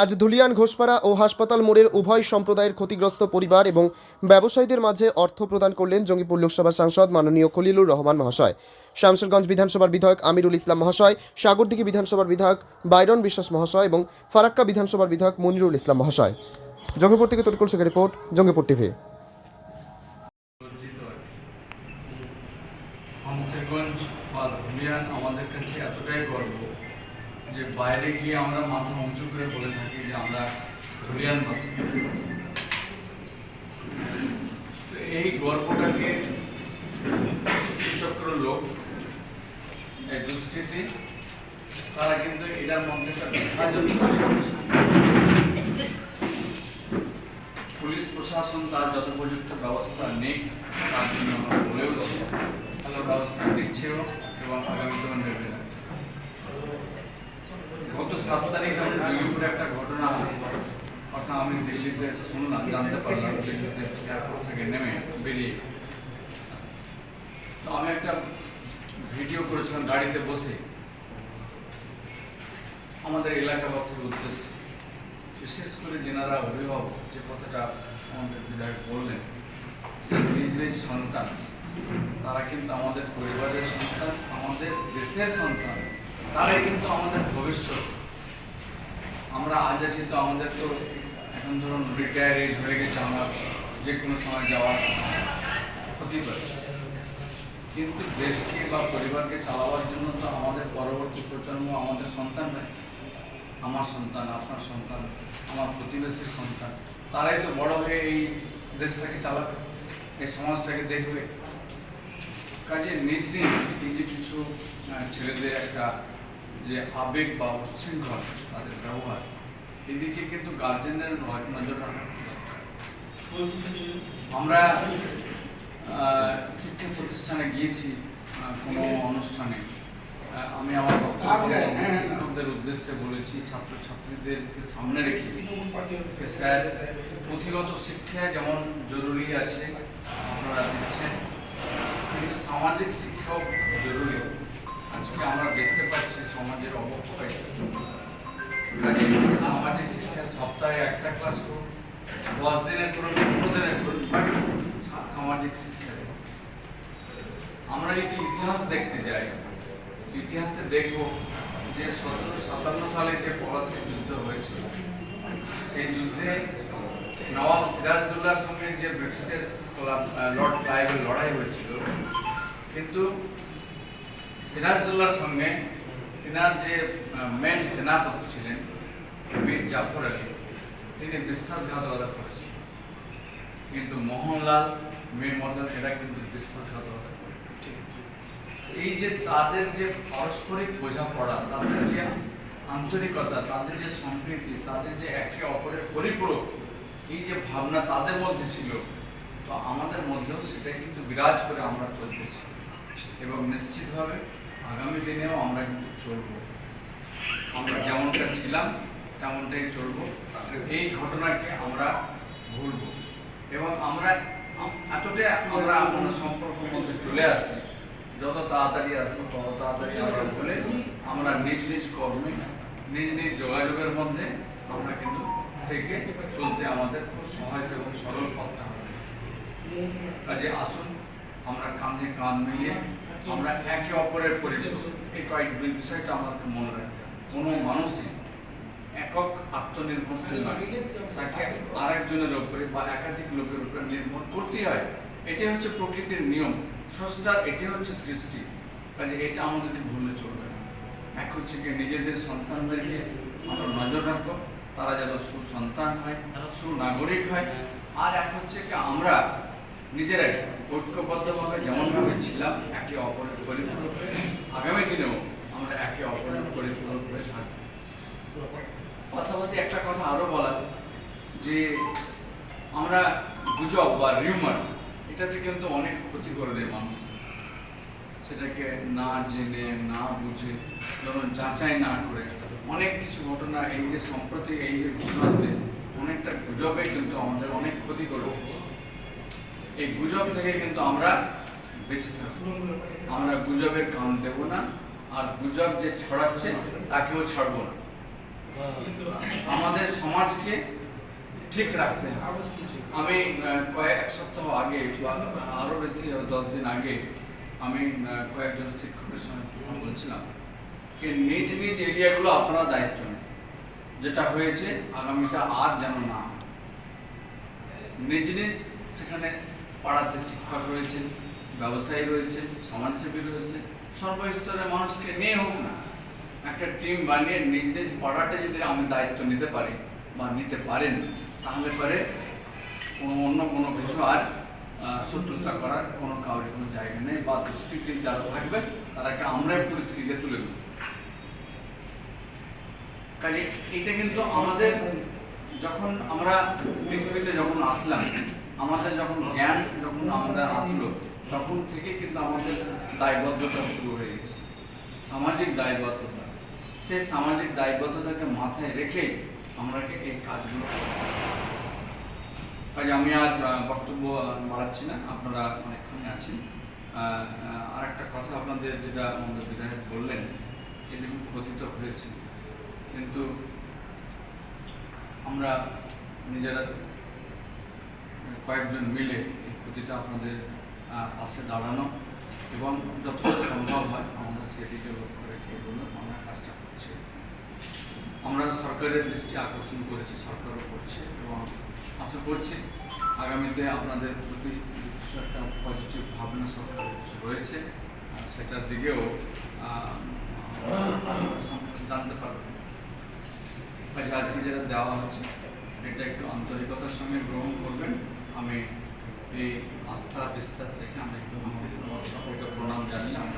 আজ ধুলিয়ান ঘোষপাড়া ও হাসপাতাল মোড়ের উভয় সম্প্রদায়ের ক্ষতিগ্রস্ত পরিবার এবং ব্যবসায়ীদের মাঝে অর্থ প্রদান করলেন জঙ্গিপুর লোকসভা সাংসদ মাননীয় খলিলুর রহমান মহাশয়। শামসেরগঞ্জ বিধানসভার বিধায়ক আমিরুল ইসলাম মহাশয়, সাগরদিঘি বিধানসভার বিধায়ক বাইরন বিশ্বাস মহাশয় এবং ফারাক্কা বিধানসভার বিধায়ক মনিরুল ইসলাম মহাশয়। জঙ্গিপুর থেকে তরিকুল শেখের রিপোর্ট, জঙ্গিপুর টিভি। আমাদের কাছে এতটাই গর্ব যে বাইরে গিয়ে আমরা মাথা উঁচু করে বলে থাকি যে আমরা ধুলিয়ানবাসী তো এই গর্বটাকে চক্র লোক দুষ্কৃতি, তারা কিন্তু এটার মধ্যে পুলিশ, প্রশাসন, তার যথোপযুক্ত ব্যবস্থা নেই, তার জন্য আমরা বলেও ব্যবস্থা দিচ্ছেও এবং আগামীতেও নেবে না। সাত তারিখ আমি জঙ্গিপুরে একটা ঘটনা কথা আমি দিল্লিতে শুনলাম, জানতে পারলাম দিল্লিতে এয়ারপোর্ট থেকে নেমে বেরিয়ে। তো আমি একটা ভিডিও করেছিলাম গাড়িতে বসে। আমাদের এলাকাবাসীর উদ্দেশ্যে। বিশেষ করে যেনারা অভিভাবক, যে কথাটা আমাদের বিধায়ক বললেন নিজ নিজ সন্তান, তারা কিন্তু আমাদের পরিবারের সন্তান, আমাদের দেশের সন্তান, তারাই কিন্তু আমাদের ভবিষ্যৎ। আমরা আজ আছি তো আমাদের তো এখন ধরুন রিটায়ার এজ হয়ে গেছে, আমরা যে কোনো সময় যাওয়ার ক্ষতি পারে কিন্তু দেশকে বা পরিবারকে চালাবার জন্য তো আমাদের পরবর্তী প্রজন্ম, আমাদের সন্তানরাই, আমার সন্তান, আপনার সন্তান, আমার প্রতিবেশীর সন্তান, তারাই তো বড় হয়ে এই দেশটাকে চালাবে, এই সমাজটাকে দেখবে। কাজে নিজ নিজ কিছু ছেলেদের একটা যে আবেগ বা উচ্ছৃঙ্খল তাদের ব্যবহার এদিকে কিন্তু গার্জেনের নজর রাখা আমরা শিক্ষা প্রতিষ্ঠানে গিয়েছি কোনো অনুষ্ঠানে। আমি আমার শিক্ষকদের উদ্দেশ্যে বলেছি ছাত্রছাত্রীদেরকে সামনে রেখে। স্যার পুঁথিগত শিক্ষা যেমন জরুরি আছে আপনারা দিচ্ছেন কিন্তু সামাজিক শিক্ষাও জরুরি। আজকে আমরা দেখতে পাচ্ছি সমাজের অবক্ষয়। সামাজিক শিক্ষা সপ্তাহে একটা ক্লাস করুন দশ দিনের করুন পনেরো দিনের করুন সামাজিক শিক্ষা আমরা যদি ইতিহাস দেখতে যাই। ইতিহাসে দেখব যে সতেরো, সাতান্ন সালে যে পলাশির যুদ্ধ হয়েছিল, সেই যুদ্ধে নবাব সিরাজদৌল্লার সঙ্গে যে ব্রিটিশের লড়াই হয়েছিল, কিন্তু সিরাজদৌল্লার সঙ্গে তিনার যে মেন সেনাপতি ছিলেন, মীর জাফর আলী, তিনি বিশ্বাসঘাতকতা করেছিলেন। কিন্তু মোহনলাল, মীর মদন, এরা কিন্তু বিশ্বাসঘাতকতা এই যে তাদের যে পারস্পরিক বোঝাপড়া, তাদের যে আন্তরিকতা, তাদের যে সম্প্রীতি, তাদের যে একে অপরের পরিপূরক, এই যে ভাবনা তাদের মধ্যে ছিল, তো আমাদের মধ্যেও সেটাই কিন্তু বিরাজ করে আমরা চলতেছি। এবং নিশ্চিতভাবে আগামী দিনেও আমরা কিন্তু চলব। আমরা যেমনটা ছিলাম তেমনটাই চলব। এই ঘটনাকে আমরা ভুলব। এবং আমরা এতটাই আমরা আমাদের সম্পর্কের মধ্যে চলে আসি যত তাড়াতাড়ি আসব তত তাড়াতাড়ি আমরা ভুলে আমরা নিজ নিজ কর্মে নিজ নিজ যোগাযোগের মধ্যে আমরা কিন্তু থেকে চলতে আমাদের খুব সহজ এবং সরল পথটা হবে। কাজে আসুন আমরা কাঁধে কাঁধ মিলিয়ে আমরা একে অপরের পরিবেশ এই কয়েক বিষয়টা আমাদের মনে রাখতে। কোনো মানুষই একক আত্মনির্ভরশীল আরেকজনের উপরে বা একাধিক লোকের উপরে নির্ভর করতেই হয়। এটাই হচ্ছে প্রকৃতির নিয়ম। স্রষ্টার এটাই হচ্ছে সৃষ্টি। কাজে এটা আমাদেরকে ভুললে চলবে না। এক হচ্ছে কি নিজেদের সন্তানদেরকে আমরা নজর রাখব। তারা যেন সুসন্তান হয়, সুনাগরিক হয়। আর এক হচ্ছে কি আমরা নিজেরাই ঐক্যবদ্ধভাবে যেমনভাবে ছিলাম, একে অপরের পরিপূরক হয়ে আগামী দিনেও আমরা একে অপরের পরিপূরক হয়ে থাকব। পাশাপাশি একটা কথা আরও বলা যে আমরা গুজব বা রিউমার এটাতে কিন্তু অনেক ক্ষতি করে দেয় মানুষ। সেটাকে না জেনে, না বুঝে, ধরুন যাচাই না করে, অনেক কিছু ঘটনা এই যে সম্প্রতি এই যে ঘটনাতে অনেকটা গুজবে কিন্তু আমাদের অনেক ক্ষতি করে দিয়েছে এই গুজব থেকে কিন্তু আমরা বেঁচে থাকব। আমরা গুজবের কান দেব না, আর গুজব যে ছড়াচ্ছে তাকেও ছাড়বো না। আমাদের সমাজকে ঠিক রাখতে হবে। আমি কয়েক এক সপ্তাহ আগে আরও বেশি, দশ দিন আগে আমি কয়েকজন শিক্ষকের সঙ্গে বলছিলাম যে নিজ নিজ এরিয়াগুলো আপনারা দায়িত্ব যেটা হয়েছে, আগামীটা আর যেন না নিজ নিজ সেখানে পাড়াতে শিক্ষক রয়েছেন, ব্যবসায়ী রয়েছেন, সমাজসেবী রয়েছে, সর্বস্তরের মানুষকে নিয়ে হোক না, একটা টিম বানিয়ে নিজ নিজ পাড়াটা যদি আমি দায়িত্ব নিতে পারি বা নিতে পারেন, তাহলে পরে কোনো অন্য কোনো কিছু আর শত্রুতা করার কোনো কাউরি কোনো জায়গা নেই বা দুষ্কৃতি যারা থাকবে তারাকে আমরাই পরিস্থিতিকে তুলে দেবো। কাজে এটা কিন্তু আমাদের, যখন আমরা পৃথিবীতে যখন আসলাম আমাদের যখন জ্ঞান যখন আমাদের আসলো, তখন থেকে কিন্তু আমাদের দায়বদ্ধতা শুরু হয়ে গেছে। সামাজিক দায়বদ্ধতা। সেই সামাজিক দায়বদ্ধতাকে মাথায় রেখে আমরা এই কাজগুলো কাজে আমি আর বক্তব্য বাড়াচ্ছি না, আপনারা অনেকক্ষণই আছেন। আর একটা কথা আপনাদের যেটা আমাদের বিধায়ক বললেন যে দেখুন ক্ষতি তো হয়েছে। কিন্তু আমরা নিজেরা কয়েকজন মিলে এই ক্ষতিটা আপনাদের পাশে দাঁড়ানো এবং যতটা সম্ভব হয় আমরা সেদিকে লক্ষ্য রেখে আমরা কাজটা করছি। আমরা সরকারের দৃষ্টি আকর্ষণ করেছি, সরকারও করছে এবং আশা করছি আগামীতে আপনাদের প্রতি কিছু একটা পজিটিভ ভাবনা সরকারের রয়েছে সেটার দিকেও জানতে পারবেন আজকে যেটা দেওয়া হচ্ছে, এটা একটু আন্তরিকতার সঙ্গে গ্রহণ করবেন। আমি এই আস্থা বিশ্বাস রেখে আমি সকলকে প্রণাম জানিয়ে আমি